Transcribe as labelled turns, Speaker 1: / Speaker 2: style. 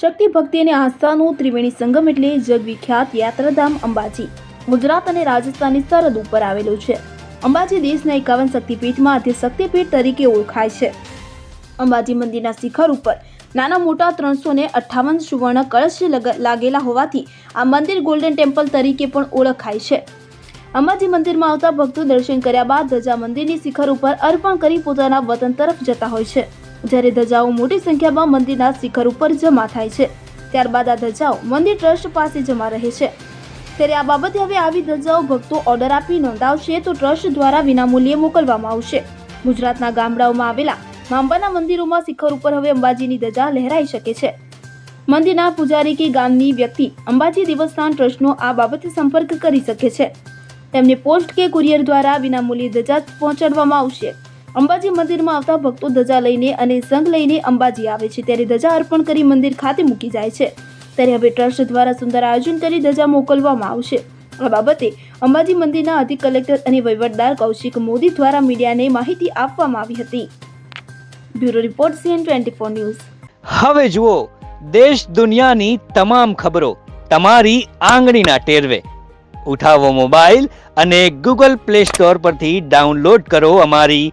Speaker 1: શક્તિ ભક્તિ અને આસ્થાનું ત્રિવેણી સંગમ એટલે જગવિખ્યાત યાત્રાધામ અંબાજી. ગુજરાત અને રાજસ્થાનની સરહદ ઉપર આવેલું છે. અંબાજી દેશના એકાવન શક્તિપીઠમાં આજે શક્તિપીઠ તરીકે ઓળખાય છે. અંબાજી મંદિરના શિખર ઉપર નાના મોટા ત્રણસો ને અઠ્ઠાવન સુવર્ણ કળશ લગ- લાગેલા હોવાથી આ મંદિર ગોલ્ડન ટેમ્પલ તરીકે પણ ઓળખાય છે. અંબાજી મંદિરમાં આવતા ભક્તો દર્શન કર્યા બાદ ધજા મંદિરની શિખર ઉપર અર્પણ કરી પોતાના વતન તરફ જતા હોય છે. જ્યારે ધજાઓ મોટી સંખ્યામાં મંદિરના શિખર ઉપર જમા થાય છે. ત્યારબાદ આ ધજાઓ મંદિર ટ્રસ્ટ પાસે જમા રહે છે. ત્યારે આ બાબતે હવે આવી ધજાઓ ભક્તો ઓર્ડર આપી નોંધાવશે તો ટ્રસ્ટ દ્વારા વિનામૂલ્યે મોકલવામાં આવશે. ગુજરાતના ગામડાઓમાં આવેલા માંબાના મંદિરોમાં શિખર ઉપર હવે અંબાજીની ધજા લહેરાઈ શકે છે. મંદિરના પૂજારી કે ગામની વ્યક્તિ અંબાજી દેવસ્થાન ટ્રસ્ટનો આ બાબતે સંપર્ક કરી શકે છે. તેમને પોસ્ટ કે કુરિયર દ્વારા વિનામૂલ્યે ધજા પહોંચાડવામાં આવશે. અંબાજી મંદિરમાં આવતા ભક્તો ધજા લઈને અને સંઘ લઈને અંબાજી આવે છે. ત્યારે ધજા અર્પણ કરી મંદિર ખાતે મૂકી જાય છે. ત્યારે હવે ટ્રસ્ટ દ્વારા સુંદર આયોજન કરી ધજા મોકલવામાં આવશે. આ બાબતે અંબાજી મંદિરના અધિક કલેક્ટર અને વહીવટદાર કૌશિક મોદી દ્વારા મીડિયાને માહિતી આપવામાં આવી હતી. Bureau report CN twenty four news.
Speaker 2: હવે જુઓ, દેશ દુનિયાની તમામ ખબરો તમારી આંગળીના ટેરવે. ઉઠાવો મોબાઈલ અને ગૂગલ પ્લે સ્ટોર પરથી ડાઉનલોડ કરો અમારી